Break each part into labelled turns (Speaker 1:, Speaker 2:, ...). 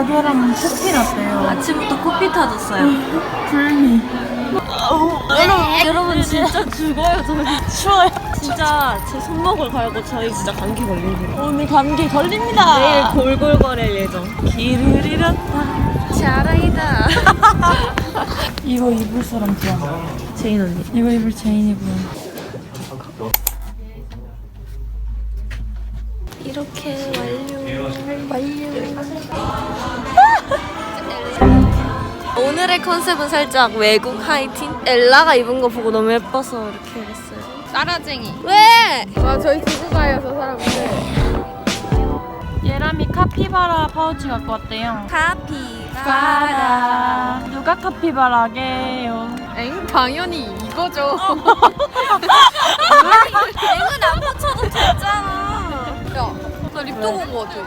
Speaker 1: 가게랑 커피 라떼요.
Speaker 2: 아침부터 코피 터졌어요.
Speaker 1: 불미.
Speaker 2: 여러분, 여러분 진짜 죽어요 저희. 추워요. 진짜 제 손목을 갈고 저희 진짜 감기 걸리고
Speaker 1: 오늘 감기 걸립니다.
Speaker 2: 내일 골골거릴 예정. 길을 잃었다. 자랑이다.
Speaker 1: 이거 입을 사람 좋아.
Speaker 2: 제인 언니.
Speaker 1: 이거 입을 제인이고요.
Speaker 2: 이렇게 오늘의 컨셉은 살짝 외국 하이틴. 엘라가 입은 거 보고 너무 예뻐서 이렇게 했어요.
Speaker 3: 따라쟁이.
Speaker 2: 왜?
Speaker 3: 와 저희 두고 가요 저 사람들.
Speaker 1: 예람이 카피바라 파우치 갖고 왔대요.
Speaker 2: 카피바라.
Speaker 1: 누가 카피바라게요?
Speaker 3: 엥 당연히 이거죠.
Speaker 2: 앵은 안 붙여도 됐잖아.
Speaker 3: 야 나 립도 본거 같아.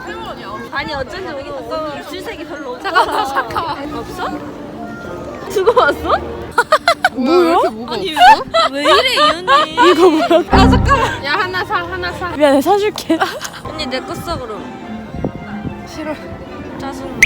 Speaker 2: 아니 어쩐지 여기 가까워 입술색이 별로 없어.
Speaker 3: 잠깐만 잠깐만.
Speaker 2: 없어? 두고 왔어?
Speaker 3: 뭐야? 이렇게 무거워?
Speaker 2: 왜 이래 이 언니?
Speaker 1: 이거 뭐야?
Speaker 3: 아 잠깐만. 야 하나 사 하나 사.
Speaker 1: 미안해 사줄게.
Speaker 2: 언니 내거 써 그럼.
Speaker 3: 싫어.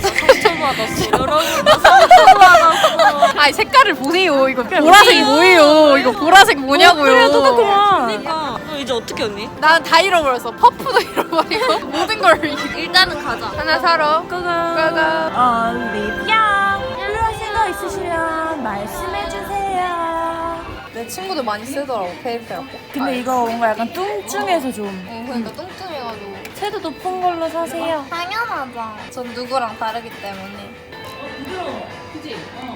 Speaker 2: 상처받았어. 여러분 나 상처받았어.
Speaker 3: 아 색깔을 보세요. 이거 보라색이. 뭐예요? 이거 보라색 뭐냐고요?
Speaker 1: 그래 똑같구만.
Speaker 2: 그러니까 너 이제 어떻게 언니?
Speaker 3: 나는 다 잃어버렸어. 퍼프도 잃어버리고 모든 걸 잃-
Speaker 2: 일단은 가자.
Speaker 3: 하나 사러.
Speaker 1: 고고. 올리브영. 필요하신 거 있으시면 말씀해 주세요.
Speaker 3: 내 친구들 많이 쓰더라고 페이페하고.
Speaker 1: 근데 이거 뭔가 약간 뚱뚱해서 좀.
Speaker 3: 어, 그러니까 뚱뚱해가지고.
Speaker 1: 채도 높은 걸로 사세요.
Speaker 3: 당연하죠. 전 누구랑 다르기 때문에.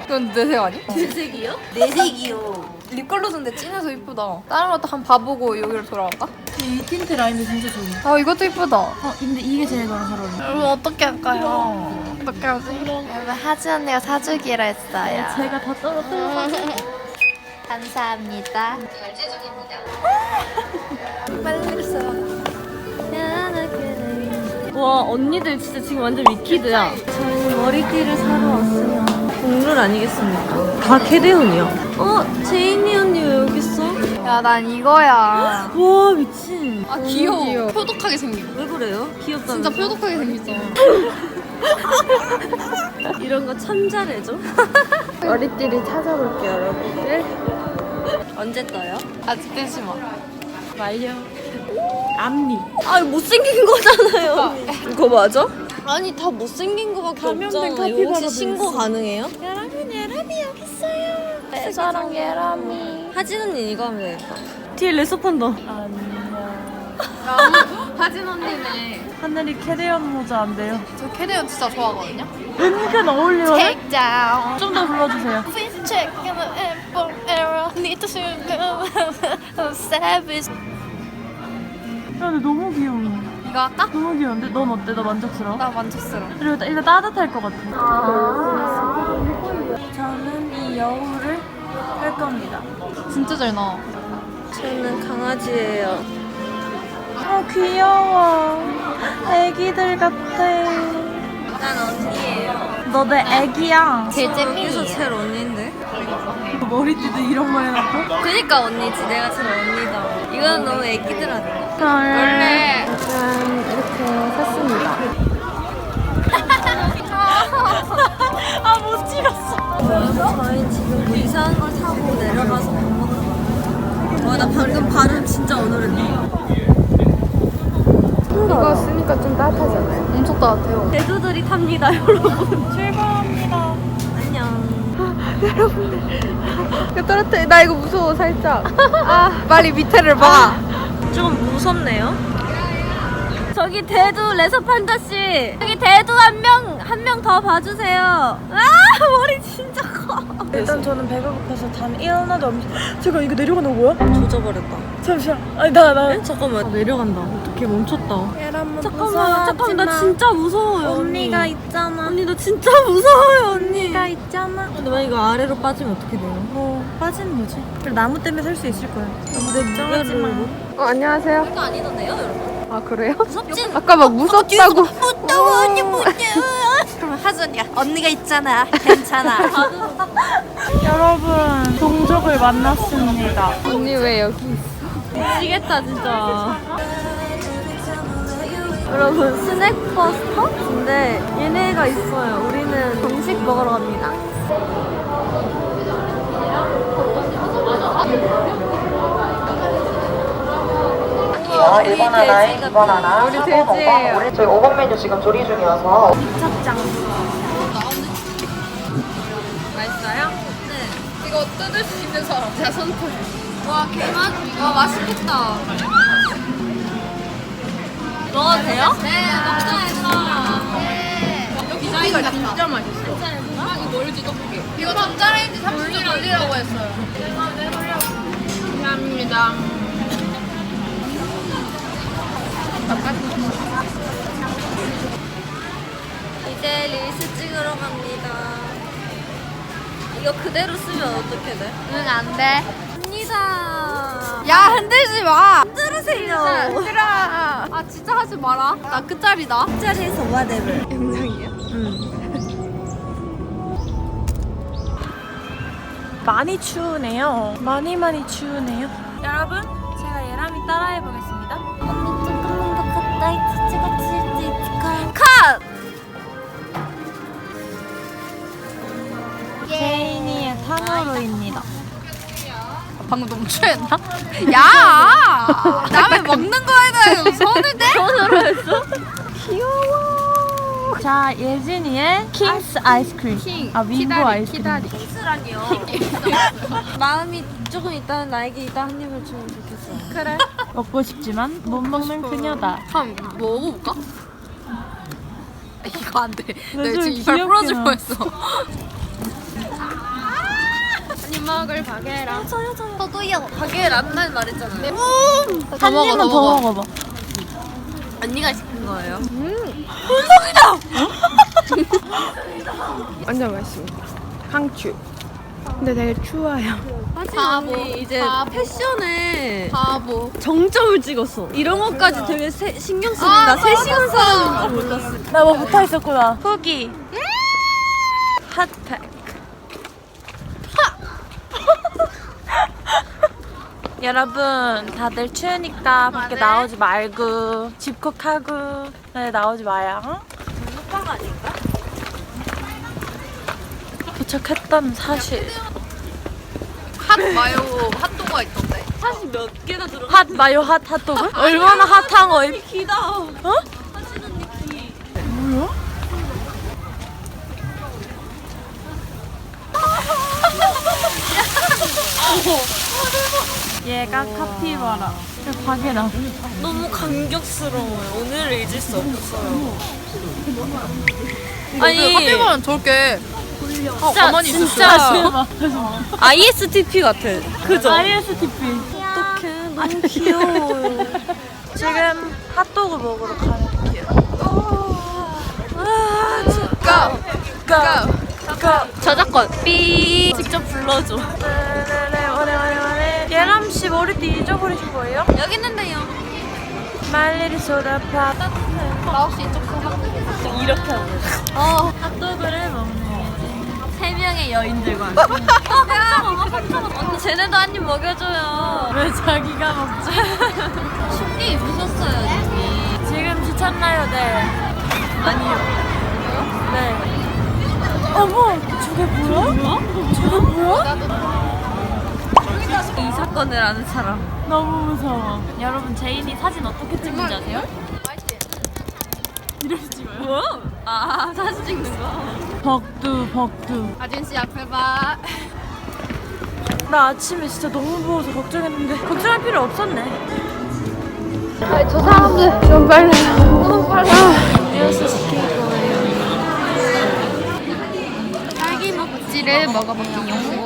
Speaker 3: 그건 내색 아니?
Speaker 2: 색이요?
Speaker 3: 내색이요. 립글로즈인데 진해서 이쁘다. 다른 것도 한 번 봐보고 여기로 돌아갈까?
Speaker 1: 이 틴트 라인도 진짜 좋아.
Speaker 3: 아 이것도 이쁘다.
Speaker 1: 어, 근데 이게 제일 너랑 잘 어울려.
Speaker 3: 여러분 어떻게 할까요? 어떻게 하지? 여러분 하지 언니가 사주기로 했어요.
Speaker 1: 제가 다 떨어뜨려.
Speaker 3: 감사합니다. 결제 중입니다. 빨리
Speaker 2: 와 언니들 진짜 지금 완전 위키드야. 저희는 머리띠를 사러 왔어요. 국룰 아니겠습니까? 다 캐대온이야. 어 제이니 언니 왜 여기 있어?
Speaker 3: 야 난 이거야.
Speaker 2: 와 미친.
Speaker 3: 아 귀여워. 표독하게 생긴.
Speaker 2: 왜 그래요? 귀엽다.
Speaker 3: 진짜 표독하게 생겼잖아.
Speaker 2: 이런 거 참 잘해줘.
Speaker 3: 머리띠를 찾아볼게요 여러분들.
Speaker 2: 언제 떠요?
Speaker 3: 아직 떼지 마.
Speaker 1: 완료. 앞니.
Speaker 2: 아 못생긴 거잖아요. 언니. 이거 맞아? 아니 다 못생긴 거밖에
Speaker 1: 감염된
Speaker 2: 없잖아. 이거 혹시
Speaker 1: 카피바라도
Speaker 2: 신고
Speaker 1: 있어.
Speaker 2: 가능해요?
Speaker 1: 예람이 예람이 여기 있어요. 내 사랑 예람이.
Speaker 2: 하진 언니 이거 하면 되겠다. 뒤에 레소판다.
Speaker 1: 안녕.
Speaker 3: 하진 언니네.
Speaker 1: 하늘이 캐리언 모자 안 돼요.
Speaker 3: 저 캐리어 진짜 좋아하거든요.
Speaker 1: 은근 어울려.
Speaker 3: Take down.
Speaker 1: 좀 더 불러주세요.
Speaker 3: Please check the apple error. Need to sugar. Savage.
Speaker 1: 야, 근데 너무 귀여워.
Speaker 3: 이거 할까?
Speaker 1: 너무 귀여운데? 넌 어때? 너 만족스러워?
Speaker 3: 나 만족스러워.
Speaker 1: 그리고 나- 일단 따뜻할 것 같아. 저는 이 여우를 할 겁니다.
Speaker 3: 진짜 잘 나와.
Speaker 2: 저는 강아지예요.
Speaker 1: 어, 귀여워. 애기들 같아.
Speaker 2: 난 언니예요.
Speaker 1: 너 내 애기야.
Speaker 3: 제일
Speaker 2: 여기서 제일 언니인데?
Speaker 1: 머리띠도 이런 거 해놨고.
Speaker 2: 그니까 언니지. 내가 제일 언니다. 이건 너무 애기들 아니 야?
Speaker 3: 원래
Speaker 2: 짠 이렇게 샀습니다.
Speaker 1: 아, 못 찍었어.
Speaker 2: 저희 지금 뭐 이상한 걸 사고 내려가서 밥 먹으러 가요. 와, 나 방금 발음 진짜 어눌했네.
Speaker 3: 이거 쓰니까 좀 따뜻하잖아요. 엄청 따뜻해요.
Speaker 2: 대두들이 탑니다, 여러분.
Speaker 1: 출발합니다.
Speaker 2: 안녕.
Speaker 3: 이거 따뜻해. 나 이거 무서워 살짝. 아 빨리 밑에를 봐.
Speaker 2: 좀 무섭네요. 저기 대두 레서 판다 씨. 여기 대두 한 명 한 명 더 봐주세요. 아 머리 진짜 커.
Speaker 1: 일단 저는 배가 고파서 잠 일어나도 없 잠깐, 이거 내려가는 거야?
Speaker 2: 조져버렸다.
Speaker 1: 잠시만. 아니, 나, 나.
Speaker 2: 잠깐만 내려간다. 어떻게 멈췄다.
Speaker 1: 여러분,
Speaker 2: 잠깐만 잠깐만 나 진짜 무서워요.
Speaker 1: 언니가
Speaker 2: 언니.
Speaker 1: 있잖아.
Speaker 2: 언니 나 진짜 무서워요 언니.
Speaker 1: 언니가 있잖아.
Speaker 2: 근데 만약 이거 아래로 빠지면 어떻게 돼요?
Speaker 1: 뭐 빠지는 거지. 그래 나무 때문에 살 수 있을 거야. 너무 걱정하지 마.
Speaker 3: 어 안녕하세요.
Speaker 2: 이거 아니던데요 여러분?
Speaker 3: 아 그래요?
Speaker 2: 무섭진.
Speaker 3: 아까 막 무섭다고.
Speaker 2: 무서워 언니 무서워. 그러면 하주 언니가 언니가 있잖아 괜찮아.
Speaker 1: 여러분 동족을 만났습니다.
Speaker 3: 언니 왜 여기 있어?
Speaker 2: 미치겠다 진짜. 여러분 스낵 버스터? 근데 얘네가 있어요. 우리는 정식 먹으러 갑니다.
Speaker 4: 1번 하나에 2번 하나,
Speaker 2: 우리
Speaker 4: 4번,
Speaker 2: 돼지예요.
Speaker 4: 5번, 우리 저희 5번 메뉴 지금 조리 중이어서
Speaker 2: 찹장. 맛있어요? 네.
Speaker 5: 이거 뜯을 수 있는 사람 제가 손톱. 와 개맛. 와 맛있겠다.
Speaker 2: 먹어도 돼요?
Speaker 5: 네 먹자 얘들아. 네. 디자인가 진짜 맛있어. 이거 뭘지 떡볶이. 이거 전자레인지 30분 돌리라고 했어요. 감사합니다.
Speaker 2: 이제 릴스 찍으러 갑니다. 이거 그대로 쓰면 어떻게 돼?
Speaker 5: 응, 안 돼.
Speaker 2: 갑니다.
Speaker 5: 야, 흔들지 마.
Speaker 2: 들으세요.
Speaker 5: 흔들어. 아, 진짜 하지 마라. 나 끝자리다.
Speaker 2: 짜리에서 와대를.
Speaker 5: 영상이야?
Speaker 1: 많이 추우네요. 많이 많이 추우네요. 여러분, 제가 예람이 따라해 보겠습니다.
Speaker 2: 언니 조금만 더 가까이 찍어 칠수 있을까? 컷!
Speaker 1: 제인이의 탕후루입니다.
Speaker 5: 방금 너무 취했나? 야! 남의 먹는 거에 대해 손을 대?
Speaker 2: 손으로 했어?
Speaker 1: 자, 예진이의 킹스 아이스크림. 아, 윈보 아이스크림.
Speaker 2: 키스라니요. 마음이 조금 있다는 나에게 이따 한 입을 주면 좋겠어요.
Speaker 1: 그래. 먹고 싶지만 못 먹는 그녀다.
Speaker 5: 한번 먹어볼까? 이거 안 돼.
Speaker 1: 왜
Speaker 5: 내가
Speaker 1: 저렇게
Speaker 5: 지금 이빨
Speaker 1: 귀엽게
Speaker 5: 부러질
Speaker 1: 나와?
Speaker 5: 뻔했어. 한입 먹을 바게라.
Speaker 2: 저요 저요. 저도요. 란만 말했잖아요.
Speaker 1: 더한 입만 더더
Speaker 5: 먹어.
Speaker 1: 먹어봐.
Speaker 2: 언니가 시킨 거예요.
Speaker 3: 완전 맛있습니다. 강추. 근데 되게 추워요.
Speaker 5: 바보,
Speaker 2: 이제
Speaker 5: 바보.
Speaker 2: 패션에
Speaker 5: 바보.
Speaker 2: 정점을 찍었어. 이런 것까지 되게 세- 신경 쓰는
Speaker 5: 아,
Speaker 2: 나 3시간
Speaker 5: 맞았어.
Speaker 2: 살았는 줄 몰랐어.
Speaker 1: 나 뭐 붙어 있었구나. 후기. 핫팩. 여러분, 다들 추우니까 밖에 나오지 말고 집콕하고 네, 나오지 마요.
Speaker 2: 오빠가 아닌가?
Speaker 1: 도착했던 사실.
Speaker 5: 핫 마요 핫도그가 있던데.
Speaker 2: 사실 몇 개나 들어?
Speaker 1: 핫 마요 핫 핫도그? 얼마나 핫한 거임?
Speaker 2: 기다.
Speaker 1: 어?
Speaker 2: 하진 언니 기.
Speaker 1: 뭐야? 얘가 카피바라. 박예나.
Speaker 2: 너무 감격스러워요. 오늘을 잊을 수 없어요. 아니,
Speaker 5: 커피바는 저렇게 어,
Speaker 2: 진짜,
Speaker 5: 가만히
Speaker 2: 진짜 ISTP 같아. 그죠?
Speaker 1: ISTP.
Speaker 2: 어떡해. 너무 귀여워요.
Speaker 1: 지금 핫도그 먹으러 가요.
Speaker 2: 아, 진짜.
Speaker 5: 고! 고!
Speaker 2: 저작권. 삐. 직접 불러줘.
Speaker 1: 예람 씨 머리띠 잊어버리신 거예요?
Speaker 2: 여기 있는데요.
Speaker 1: 말리리 소다팝.
Speaker 5: 나 혹시 이쪽 거 하고
Speaker 2: 이렇게 하고.
Speaker 5: 어.
Speaker 1: 핫도그를 먹는
Speaker 2: 세 명의 여인들과 함께. 어, 깜짝아, 깜짝아. 언니, 쟤네도 한 입 먹여줘요.
Speaker 1: 왜 자기가 먹지?
Speaker 2: 춥게 입으셨어요, 언니.
Speaker 1: 지금 지쳤나요? 네.
Speaker 2: 아니요.
Speaker 1: 네. 어머, 저게 뭐야? 저게 뭐야?
Speaker 2: 이 사건을 아는 사람.
Speaker 1: 너무 무서워. 여러분, 제인이 사진 어떻게 찍는지 아세요? 이렇게 찍어요.
Speaker 2: 뭐? 아, 사진 찍는 거?
Speaker 1: 벅두, 벅두.
Speaker 5: 아진 씨 앞에 봐.
Speaker 1: 나 아침에 진짜 너무 부어서 걱정했는데 걱정할 필요 없었네.
Speaker 5: 저 사람들 좀 빨리. 너무 빨리. 음료수 시킬 거예요. 딸기 먹지를 먹어볼게요.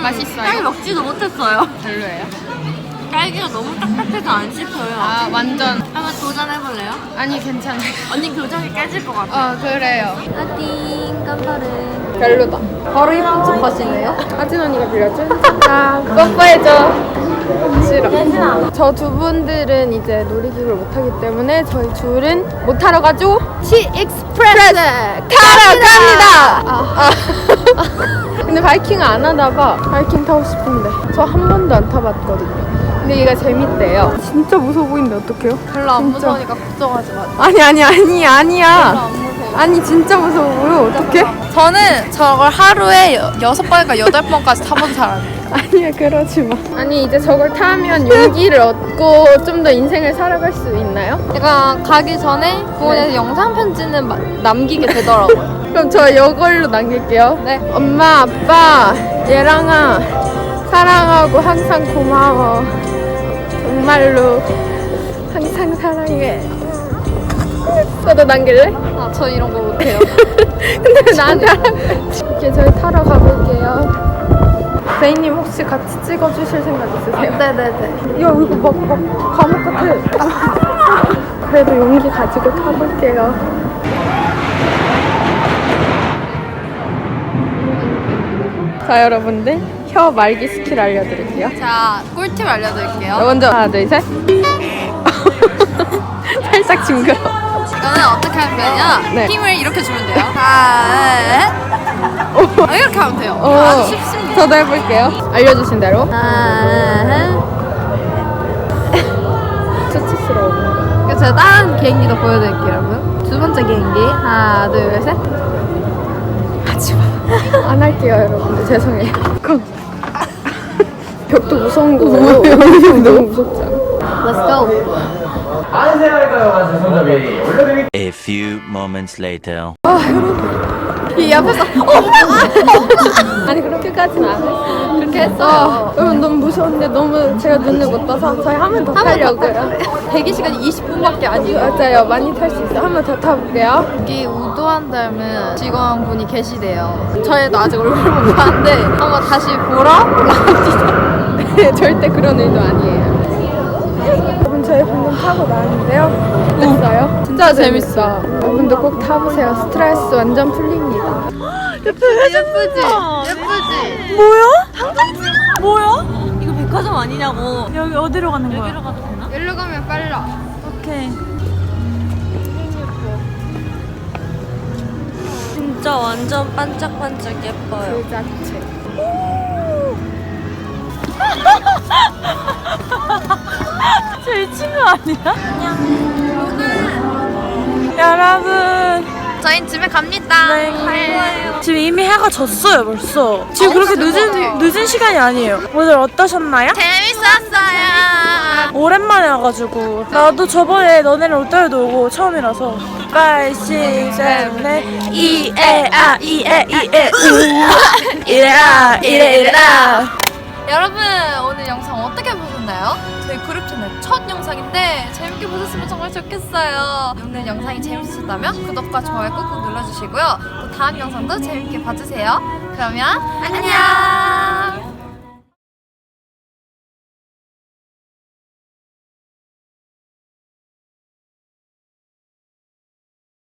Speaker 5: 음, 맛있어요.
Speaker 2: 딸기 먹지도 못했어요.
Speaker 5: 별로예요?
Speaker 2: 딸기가 너무 딱딱해서 안 씹혀요.
Speaker 5: 아 완전
Speaker 2: 한번 도전해볼래요?
Speaker 5: 아니 괜찮아요.
Speaker 2: 언니 교정이 깨질 것 같아.
Speaker 5: 어 그래요.
Speaker 2: 아띵, 깜파른.
Speaker 5: 별로다. 바로 척 하시네요. 하진 언니가 빌려준? 아 뽀뽀해줘. 싫어. 저두 분들은 이제 놀이기구를 못 타기 때문에 저희 둘은 못 타러 가지고 치 익스프레스 타러 갑니다. 아. 근데 바이킹 안 하다가 바이킹 타고 싶은데 저 한 번도 안 타봤거든요. 근데 얘가 재밌대요. 진짜 무서워 보이는데 어떡해요?
Speaker 2: 별로 안
Speaker 5: 진짜.
Speaker 2: 무서우니까 걱정하지 마.
Speaker 5: 아니 아니 아니 아니야.
Speaker 2: 안 무서워.
Speaker 5: 아니 진짜 무서워 보여. 어떡해?
Speaker 3: 저는 저걸 하루에 여- 여섯 번인가 여덟 번까지 타본 사람이에요.
Speaker 5: 아니야 그러지 마. 아니 이제 저걸 타면 용기를 얻고 좀 더 인생을 살아갈 수 있나요?
Speaker 2: 제가 가기 전에 부모님한테 영상 편지는 마- 남기게 되더라고요.
Speaker 5: 그럼 저 이걸로 남길게요.
Speaker 2: 네.
Speaker 5: 엄마 아빠 얘랑아 사랑하고 항상 고마워. 정말로 항상 사랑해. 너도 남길래?
Speaker 2: 아, 저 이런 거 못해요.
Speaker 5: 근데 왜 나한테 이렇게 저희 타러 가볼게요. 제이님 혹시 같이 찍어주실 생각 있으세요? 네네네. 야 이거 막, 막 감옥 같아. 그래도 용기 가지고 타볼게요. 자 여러분들 혀 말기 스킬 알려드릴게요.
Speaker 3: 자, 꿀팁 알려드릴게요.
Speaker 5: 먼저 하나 둘 셋. 살짝 징그러.
Speaker 3: 이거는 어떻게 하면 되냐?
Speaker 5: 네.
Speaker 3: 힘을 이렇게 주면 돼요. 아, 아, 이렇게 하면 돼요.
Speaker 5: 어,
Speaker 3: 아주 쉽습니다.
Speaker 5: 저도 해볼게요. 알려주신 대로.
Speaker 2: 아,
Speaker 5: 수치스러워.
Speaker 2: 제가 다른 개인기도 보여드릴게요, 여러분. 두 번째 개인기. 하나, 둘, 셋.
Speaker 5: 안 할게요, 여러분들. 죄송해요. 컴. 벽도 무서운 거예요. 너무 무섭지 않아?
Speaker 2: Let's go.
Speaker 6: A few moments later.
Speaker 5: 이 앞에서 아니 그렇게까지는 안 했어.
Speaker 2: 그렇게 했어요.
Speaker 5: 여러분 너무 무서운데 너무 제가 눈을 못 떠서 저희 한 번 더 타려고요.
Speaker 2: 대기 시간이 20분밖에 아니에요.
Speaker 5: 맞아요, 많이 탈 수 있어. 한 번 더 타볼게요.
Speaker 2: 여기 우도한 닮은 직원분이 계시대요. 저희도 아직 얼굴 못 봤는데 한번 다시 보러
Speaker 5: 네, 절대 그런 의도 아니에요. 여러분 저희 방금 타고 나왔는데요. 어땠어요? 진짜 재밌어. 여러분도 꼭 타보세요. 스트레스 완전 풀립니다.
Speaker 2: 예쁘지? 예쁘지?
Speaker 1: 뭐야? 뭐야?
Speaker 2: 이거 백화점 아니냐고.
Speaker 1: 여기 어디로 가는 거야?
Speaker 2: 여기로 가도 되나?
Speaker 5: 일로 가면 빨라.
Speaker 1: 오케이.
Speaker 2: 진짜 완전 반짝반짝 예뻐요.
Speaker 5: 그 자체.
Speaker 1: 제일 친구 아니야? 여러분.
Speaker 3: 저희는 집에 갑니다.
Speaker 1: 네. 지금 이미 해가 졌어요, 벌써. 지금 그렇게 늦은, 늦은 시간이 아니에요. 오늘 어떠셨나요?
Speaker 3: 재밌었어요.
Speaker 1: 오랜만에 와가지고. 나도 저번에 너네랑 롯데월드 오고 처음이라서. 5, 6, 7, 8, 이에, 아, 이에, 이에, 우. 이래, 아, 이래, 이래, 아.
Speaker 3: 여러분 오늘 영상 첫 영상인데 재밌게 보셨으면 정말 좋겠어요. 오늘 영상이 재밌으셨다면 구독과 좋아요 꾹꾹 눌러주시고요. 또 다음 영상도 재밌게 봐주세요. 그러면 안녕.